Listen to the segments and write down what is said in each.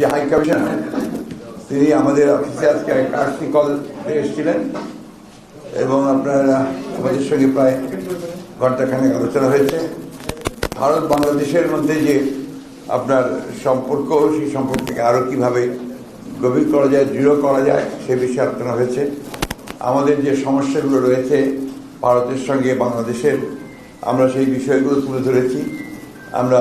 যে high commissioner, তিনি আমাদের অফিসে আজকে কার্সি কল এসেছিলেন এবং আপনারা, আমাদের সঙ্গে প্রায় ঘন্টাখানেক আলোচনা হয়েছে। ভারত বাংলাদেশের মধ্যে যে আপনার সম্পর্ক, সেই সম্পর্ককে আরও কীভাবে গভীর করা যায়, দৃঢ় করা যায়, সে বিষয়ে আলোচনা হয়েছে। আমাদের যে সমস্যাগুলো রয়েছে ভারতের সঙ্গে বাংলাদেশের, আমরা সেই বিষয়গুলো তুলে ধরেছি। আমরা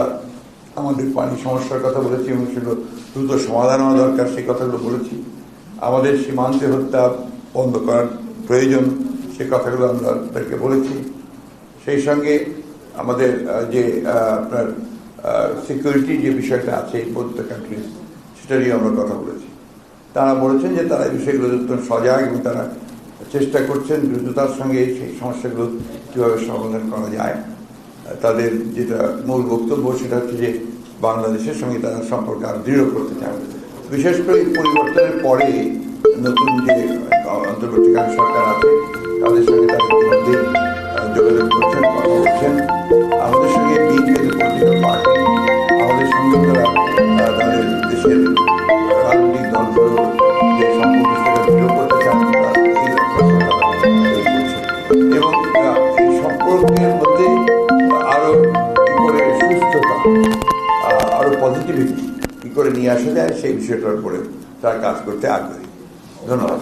আমাদের পানি সমস্যার কথা বলেছি, এবং সেগুলো দ্রুত সমাধান হওয়া দরকার, সেই কথাগুলো বলেছি। আমাদের সীমান্তে হত্যা বন্ধ করার প্রয়োজন, সে কথাগুলো আমরা তাদেরকে বলেছি। সেই সঙ্গে আমাদের যে আপনার সিকিউরিটি যে বিষয়টা আছে বোধ কান্ট্রিজ সেটা নিয়ে আমরা কথা বলেছি। তারা বলেছেন যে তারা এই বিষয়গুলো অত্যন্ত সজাগ, এবং তারা চেষ্টা করছেন দ্রুততার সঙ্গে সেই সমস্যাগুলো কীভাবে সমাধান করা যায়। তাদের যেটা মূল বক্তব্য সেটা হচ্ছে যে বাংলাদেশের সঙ্গে তারা সম্পর্ক আরও দৃঢ় করতে চান বিশেষ করে পরিবর্তনের পরে নতুন যে অন্তর্বর্তীকালীন সরকার আছে, তাদের সঙ্গে তারা ইতিমধ্যে যোগাযোগ করছেন, কথা বলছেন আমাদের সঙ্গে বিএনপি পার্টি, আমাদের সঙ্গে তারা তাদের দেশের রাজনৈতিক দলগুলোর যে সম্পর্ক সেটা দৃঢ় করতে চান। এবং এই সম্পর্কের আরও পজিটিভিটি কি করে নিয়ে আসা যায় সেই বিষয়টার উপরে তারা কাজ করতে আগ্রহী। ধন্যবাদ।